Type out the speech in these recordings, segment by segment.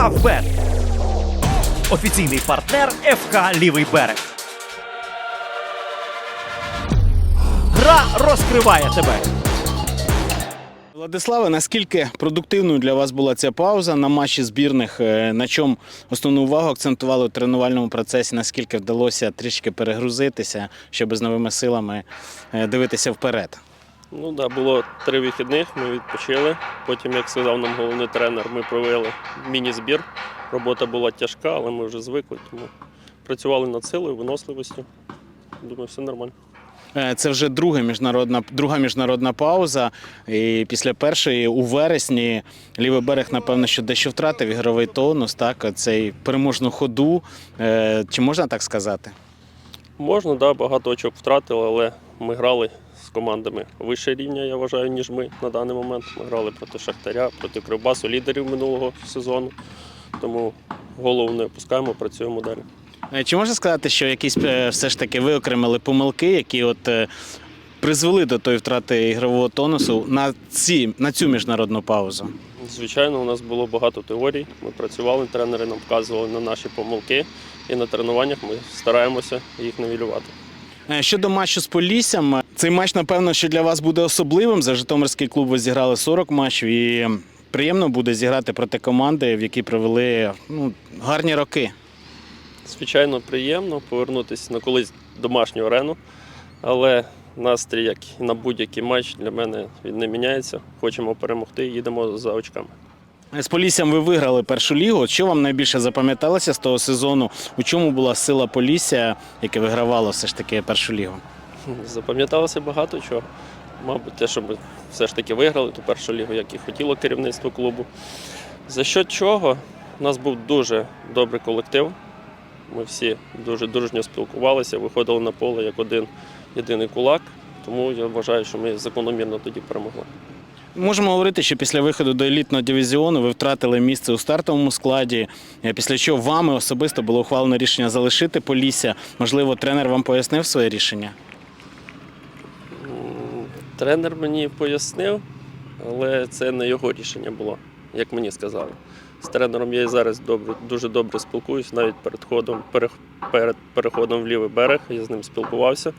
Фавбет. Офіційний партнер ФК Лівий берег. Гра розкриває тебе. Владиславе, наскільки продуктивною для вас була ця пауза на матчі збірних? Е, На чому основну увагу акцентували у тренувальному процесі? Наскільки вдалося трішки перегрузитися, щоб з новими силами е, дивитися вперед? Ну да, було три вихідних, ми відпочили. Потім, як сказав нам головний тренер, ми провели міні-збір. Робота була тяжка, але ми вже звикли, тому працювали над силою, виносливістю. Думаю, все нормально. Е, Це вже друга міжнародна, друга міжнародна пауза. І після першої у вересні лівий берег, напевно, що дещо втратив ігровий тонус, так, цей переможну ходу. Е, Чи можна так сказати? Можна, да, багато очок втратили, але ми грали командами вище рівня, я вважаю, ніж ми на даний момент. Ми грали проти Шахтаря, проти Кривбасу, лідерів минулого сезону. Тому голову не опускаємо, працюємо далі. Чи можна сказати, що якісь е, все ж таки виокремили помилки, які от е, призвели до тої втрати ігрового тонусу на, ці, на цю міжнародну паузу? Звичайно, у нас було багато теорій. Ми працювали, тренери нам вказували на наші помилки, і на тренуваннях ми стараємося їх невілювати. Е, Щодо матчу з Поліссям, цей матч, напевно, що для вас буде особливим. За Житомирський клуб ви зіграли 40 матчів і приємно буде зіграти проти команди, в якій провели ну, гарні роки. Звичайно, приємно повернутися на колись домашню арену, але настрій, як і на будь-який матч, для мене він не міняється. Хочемо перемогти, їдемо за очками. З Поліссям ви виграли першу лігу. Що вам найбільше запам'яталося з того сезону? У чому була сила Полісся, яке вигравало все ж таки першу лігу? Запам'яталося багато чого. Мабуть, те, що ми все ж таки виграли ту першу лігу, як і хотіло керівництво клубу. За що чого? У нас був дуже добрий колектив. Ми всі дуже дружньо спілкувалися, виходили на поле як один єдиний кулак. Тому я вважаю, що ми закономірно тоді перемогли. Можемо говорити, що після виходу до елітного дивізіону ви втратили місце у стартовому складі, е, після чого вами особисто було ухвалено рішення залишити Полісся. Можливо, тренер вам пояснив своє рішення? Тренер мені пояснив, але це не його рішення було, як мені сказали. З тренером я і зараз добре, дуже добре спілкуюсь, навіть перед, ходом, перед переходом в лівий берег я з ним спілкувався,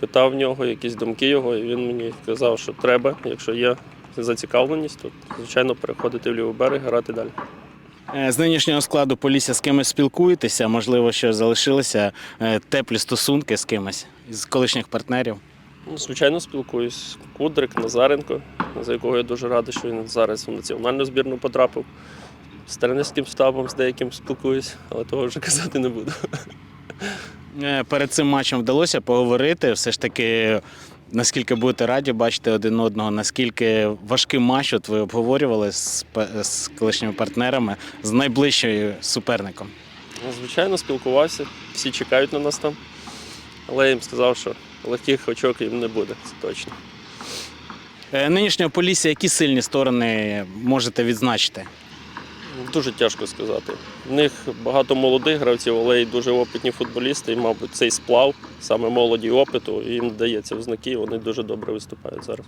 питав в нього якісь думки його, і він мені сказав, що треба, якщо є зацікавленість, то звичайно переходити в лівий берег, грати далі. Е, З нинішнього складу Полісся з кимось спілкуєтеся, можливо, що залишилися е, теплі стосунки з кимось з колишніх партнерів. Ну, звичайно, спілкуюсь. Кудрик, Назаренко, за якого я дуже радий, що він зараз в національну збірну потрапив. З тренерським штабом з деяким спілкуюсь, але того вже казати не буду. Е, Перед цим матчем вдалося поговорити. Все ж таки, наскільки будете раді бачити один одного, наскільки важкий матч от ви обговорювали з, з колишніми партнерами, з найближчим суперником. Ну, Звичайно, спілкувався, всі чекають на нас там. Але я їм сказав, що легких очок їм не буде, це точно. Е, Нинішнього Полісся, які сильні сторони можете відзначити? Дуже тяжко сказати. В них багато молодих гравців, але й дуже опитні футболісти. І, мабуть, цей сплав, саме молоді опиту, їм дається в знаки, вони дуже добре виступають зараз.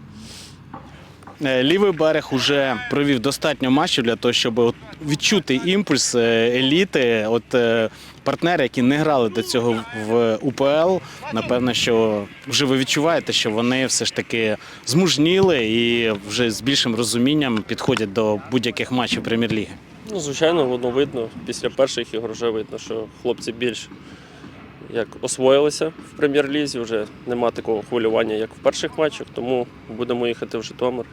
Е, Лівий берег уже провів достатньо матчів для того, щоб відчути імпульс е, еліти. От е, партнери, які не грали до цього в УПЛ, напевно, що вже ви відчуваєте, що вони все ж таки змужніли і вже з більшим розумінням підходять до будь-яких матчів прем'єр-ліги. Ну, звичайно, воно видно. Після перших ігор вже видно, що хлопці більш як освоїлися в прем'єр-лізі, вже нема такого хвилювання, як в перших матчах, тому будемо їхати в Житомир.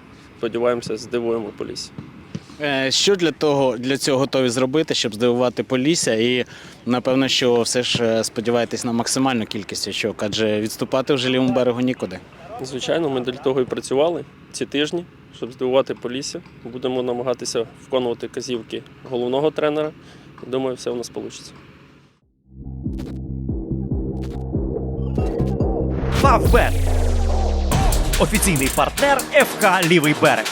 Сподіваємося, здивуємо Полісся. Е, Що для того для цього готові зробити, щоб здивувати Полісся? І напевно, що все ж е, сподіваєтесь на максимальну кількість очок, адже відступати вже лівому берегу нікуди. Звичайно, ми для того і працювали ці тижні, щоб здивувати Полісся. Будемо намагатися виконувати казівки головного тренера. Думаю, все у нас вийде. Фавбет. Офіційний партнер ФК Лівий берег.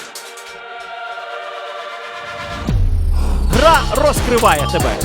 Гра розкриває тебе.